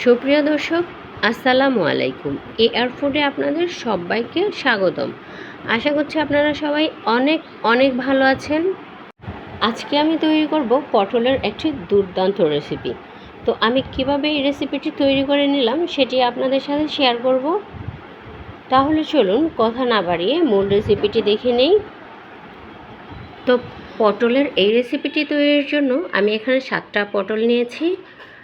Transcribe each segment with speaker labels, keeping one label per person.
Speaker 1: সুপ্রিয় দর্শক, আসসালামু আলাইকুম। এয়ার ফুডে আপনাদের সবাইকে স্বাগতম। আশা করছি আপনারা সবাই অনেক অনেক ভালো আছেন। আজকে আমি তৈরি করব পটলের একটি দুর্দান্ত রেসিপি তো আমি কীভাবে এই রেসিপিটি তৈরি করে নিলাম সেটি আপনাদের সাথে শেয়ার করব। তাহলে চলুন কথা না বাড়িয়ে মূল রেসিপিটি দেখে নেই। তো পটলের এই রেসিপিটি তৈরির জন্য আমি এখানে সাতটা পটল নিয়েছি।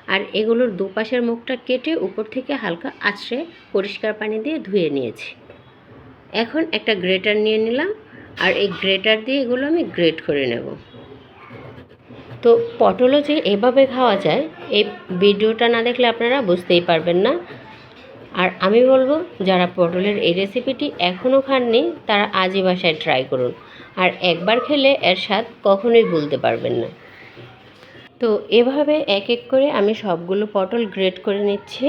Speaker 1: আর এগুলোর দুপাশের মুখটা কেটে উপর থেকে হালকা আছড়ে পরিষ্কার পানি দিয়ে ধুয়ে নিয়েছি। এখন একটা গ্রেটার নিয়ে নিলাম আর এই গ্রেটার দিয়ে এগুলো আমি গ্রেট করে নেব। তো পটলও যে এভাবে খাওয়া যায়, এই ভিডিওটা না দেখলে আপনারা বুঝতেই পারবেন না। আর আমি বলব, যারা পটলের এই রেসিপিটি এখনও খাননি, তারা আজই বাসায় ট্রাই করুন। আর একবার খেলে এর স্বাদ কখনোই ভুলতে পারবেন না। তো এভাবে এক এক করে আমি সবগুলো পটল গ্রেট করে নিচ্ছি।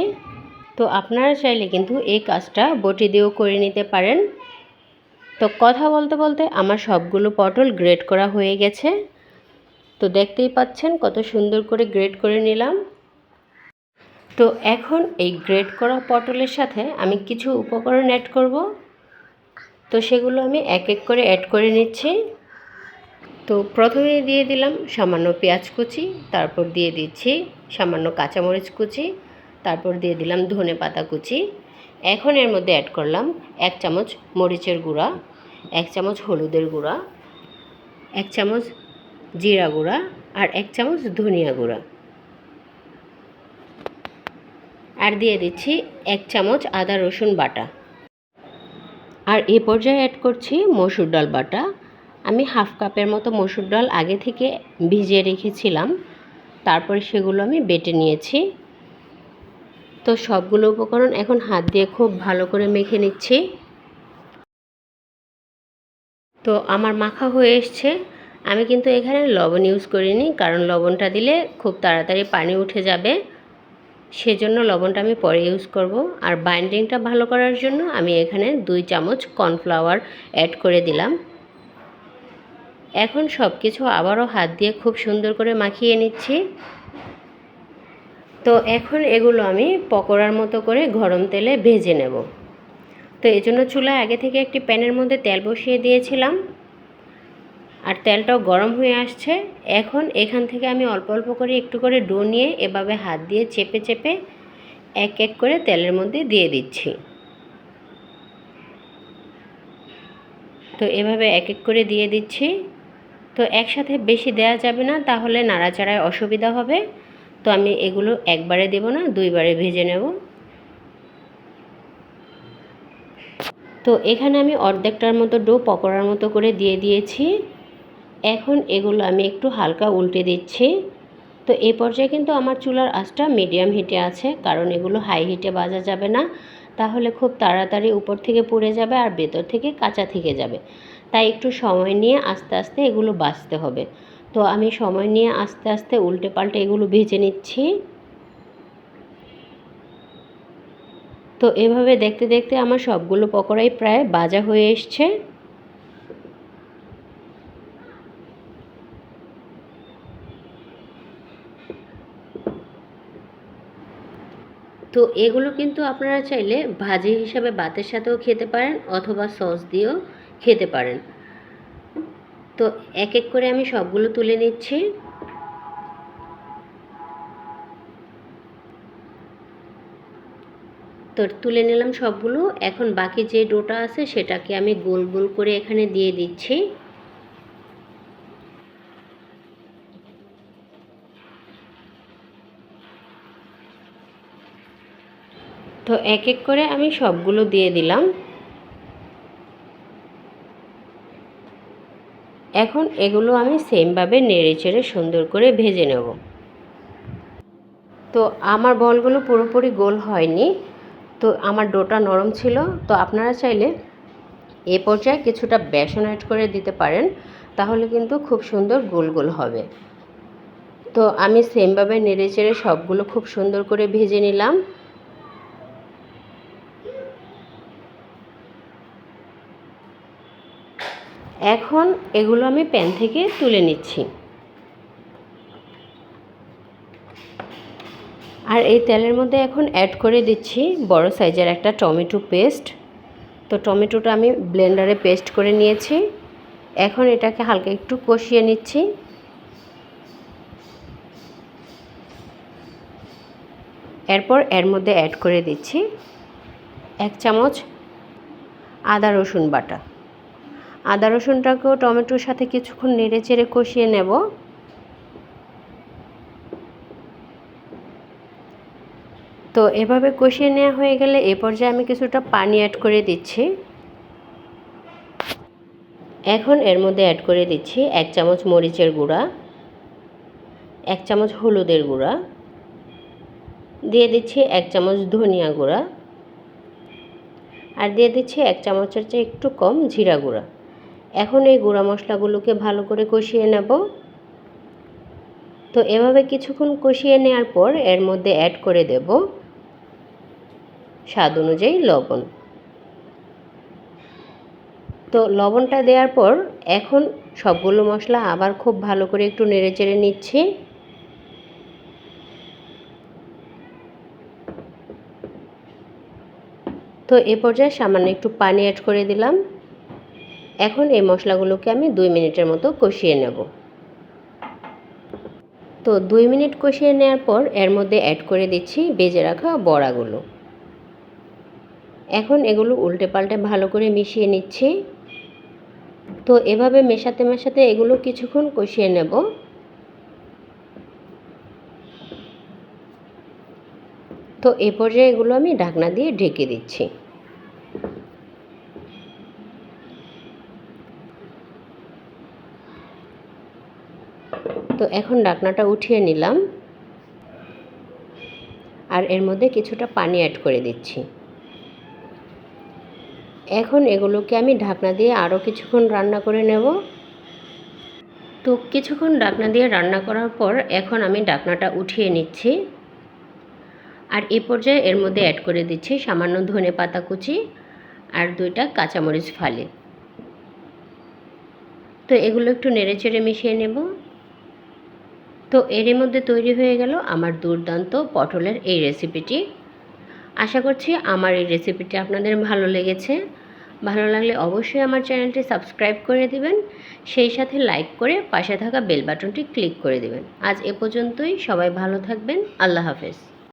Speaker 1: তো আপনারা চাইলে কিন্তু এই কাজটা বটি দিয়েও করে নিতে পারেন। তো কথা বলতে বলতে আমার সবগুলো পটল গ্রেট করা হয়ে গেছে। তো দেখতেই পাচ্ছেন কত সুন্দর করে গ্রেট করে নিলাম। তো এখন এই গ্রেট করা পটলের সাথে আমি কিছু উপকরণ অ্যাড করব। তো সেগুলো আমি এক এক করে অ্যাড করে নিচ্ছি। তো প্রথমে দিয়ে দিলাম সামান্য পেঁয়াজ কুচি, তারপর দিয়ে দিচ্ছি সামান্য কাঁচামরিচ কুচি, তারপর দিয়ে দিলাম ধনে পাতা কুচি। এখন এর মধ্যে অ্যাড করলাম এক চামচ মরিচের গুঁড়া, এক চামচ হলুদের গুঁড়া, এক চামচ জিরা গুঁড়া আর এক চামচ ধনিয়া গুঁড়া। আর দিয়ে দিচ্ছি এক চামচ আদা রসুন বাটা। আর এ পর্যায়ে অ্যাড করছি মসুর ডাল বাটা। আমি হাফ কাপের মতো মসুর ডাল আগে থেকে ভিজিয়ে রেখেছিলাম। তারপরে সেগুলো আমি বেটে নিয়েছি। তো সবগুলো উপকরণ এখন হাত দিয়ে খুব ভালো করে মেখে নিচ্ছি। তো আমার মাখা হয়ে এসছে। আমি কিন্তু এখানে লবণ ইউজ করিনি, কারণ লবণটা দিলে খুব তাড়াতাড়ি পানি উঠে যাবে। সেজন্য লবণটা আমি পরে ইউজ করব। আর বাইন্ডিংটা ভালো করার জন্য আমি এখানে দুই চামচ কর্নফ্লাওয়ার অ্যাড করে দিলাম। এখন সব কিছু আবারও হাত দিয়ে খুব সুন্দর করে মাখিয়ে নিচ্ছি। তো এখন এগুলো আমি পকোড়ার মতো করে গরম তেলে ভেজে নেব। তো এই জন্য চুলায় আগে থেকে একটি প্যানের মধ্যে তেল বসিয়ে দিয়েছিলাম। আর তেলটাও গরম হয়ে আসছে। এখন এখান থেকে আমি অল্প অল্প করে একটু করে ডো নিয়ে এভাবে হাত দিয়ে চেপে চেপে এক এক করে তেলের মধ্যে দিয়ে দিচ্ছি। তো এভাবে এক এক করে দিয়ে দিচ্ছি। তো একসাথে বেশি দেয়া যাবে না, তাহলে নাড়াচাড়ায় অসুবিধা হবে। তো আমি এগুলো একবারে দেব না, দুইবারে ভেজে নেব। তো এখানে আমি অর্ধেকটার মতো ডো পকোড়ার মতো করে দিয়ে দিয়েছি। এখন এগুলো আমি একটু হালকা উল্টে দিচ্ছি। তো এই পর্যায়ে কিন্তু আমার চুলার আঁচটা মিডিয়াম হিটে আছে, কারণ এগুলো হাই হিটে বাজা যাবে না। তাহলে খুব তাড়াতাড়ি উপর থেকে পুড়ে যাবে আর ভেতর থেকে কাঁচা থেকে যাবে। তাই একটু সময় নিয়ে আস্তে আস্তে এগুলো বাছতে হবে। তো আমি সময় নিয়ে আস্তে আস্তে উল্টে পাল্টে এগুলো ভেজে নিচ্ছি। তো এভাবে দেখতে দেখতে আমার সবগুলো পকোড়াই প্রায় বাজা হয়ে এসছে। তো এগুলো কিন্তু আপনারা চাইলে ভাজি হিসাবে ভাতের সাথেও খেতে পারেন অথবা সস দিয়েও। খেতে পারেন। তো এক এক করে আমি সবগুলো তুলে নিচ্ছি। তো তুলে নিলাম সবগুলো। এখন বাকি যে ডোটা আছে সেটাকে আমি গোল গোল করে এখানে দিয়ে দিচ্ছি। তো এক এক করে আমি সবগুলো দিয়ে দিলাম। এখন এগুলো আমি সেমভাবে নেড়ে চেড়ে সুন্দর করে ভেজে নেব। তো আমার বলগুলো পুরোপুরি গোল হয়নি, তো আমার ডোটা নরম ছিল। তো আপনারা চাইলে এ পর্যায়ে কিছুটা বেসন অ্যাড করে দিতে পারেন, তাহলে কিন্তু খুব সুন্দর গোল গোল হবে। তো আমি সেমভাবে নেড়ে চেড়ে সবগুলো খুব সুন্দর করে ভেজে নিলাম। এখন এগুলো আমি প্যান থেকে তুলে নিচ্ছি। আর এই তেলের মধ্যে এখন অ্যাড করে দিচ্ছি বড় সাইজের একটা টমেটো পেস্ট তো টমেটোটা আমি ব্লেন্ডারে পেস্ট করে নিয়েছি। এখন এটাকে হালকা একটু কষিয়ে নিচ্ছি। এরপর এর মধ্যে অ্যাড করে দিচ্ছি এক চামচ আদা রসুন বাটা। আদা রসুনটাকেও টমেটোর সাথে কিছুক্ষণ নেড়ে চেড়ে কষিয়ে নেব। তো এভাবে কষিয়ে নেওয়া হয়ে গেলে এ পর্যায়ে আমি কিছুটা পানি অ্যাড করে দিচ্ছি। এখন এর মধ্যে অ্যাড করে দিচ্ছি এক চামচ মরিচের গুঁড়া, এক চামচ হলুদের গুঁড়া, দিয়ে দিচ্ছি এক চামচ ধনিয়া গুঁড়া, আর দিয়ে দিচ্ছি এক চামচের চেয়ে একটু কম জিরা গুঁড়া। এখন এই গুঁড়া মশলাগুলোকে ভালো করে কষিয়ে নেব। তো এভাবে কিছুক্ষণ কষিয়ে নেওয়ার পর এর মধ্যে অ্যাড করে দেব স্বাদ অনুযায়ী লবণ। তো লবণটা দেওয়ার পর এখন সবগুলো মশলা আবার খুব ভালো করে একটু নেড়ে চেড়ে নিচ্ছি। তো এ পর্যায়ে সামান্য একটু পানি অ্যাড করে দিলাম। এখন এই মশলাগুলোকে আমি দুই মিনিটের মতো কষিয়ে নেব। তো দুই মিনিট কষিয়ে নেওয়ার পর এর মধ্যে অ্যাড করে দিচ্ছি বেজে রাখা বড়াগুলো। এখন এগুলো উল্টে পাল্টে ভালো করে মিশিয়ে নিচ্ছি। তো এভাবে মেশাতে মেশাতে এগুলো কিছুক্ষণ কষিয়ে নেব। তো এ পর্যায়ে এগুলো আমি ঢাকনা দিয়ে ঢেকে দিচ্ছি। তো এখন ডাকনাটা উঠিয়ে নিলাম। আর এর মধ্যে কিছুটা পানি অ্যাড করে দিচ্ছি। এখন এগুলোকে আমি ঢাকনা দিয়ে আরও কিছুক্ষণ রান্না করে নেব। তো কিছুক্ষণ ডাকনা দিয়ে রান্না করার পর এখন আমি ডাকনাটা উঠিয়ে নিচ্ছি। আর এ পর্যায়ে এর মধ্যে অ্যাড করে দিচ্ছি সামান্য ধনে পাতা কুচি আর দুইটা কাঁচামরিচ ফালি। তো এগুলো একটু নেড়ে চেড়ে মিশিয়ে নেব। তো এরই মধ্যে তৈরি হয়ে গেল আমার দুর্দান্ত পটলের এই রেসিপিটি আশা করছি আমার এই রেসিপিটি আপনাদের ভালো লেগেছে। ভালো লাগলে অবশ্যই আমার চ্যানেলটি সাবস্ক্রাইব করে দিবেন, সেই সাথে লাইক করে পাশে থাকা বেল বাটনটি ক্লিক করে দিবেন। আজ এ পর্যন্তই, সবাই ভালো থাকবেন, আল্লাহ হাফেজ।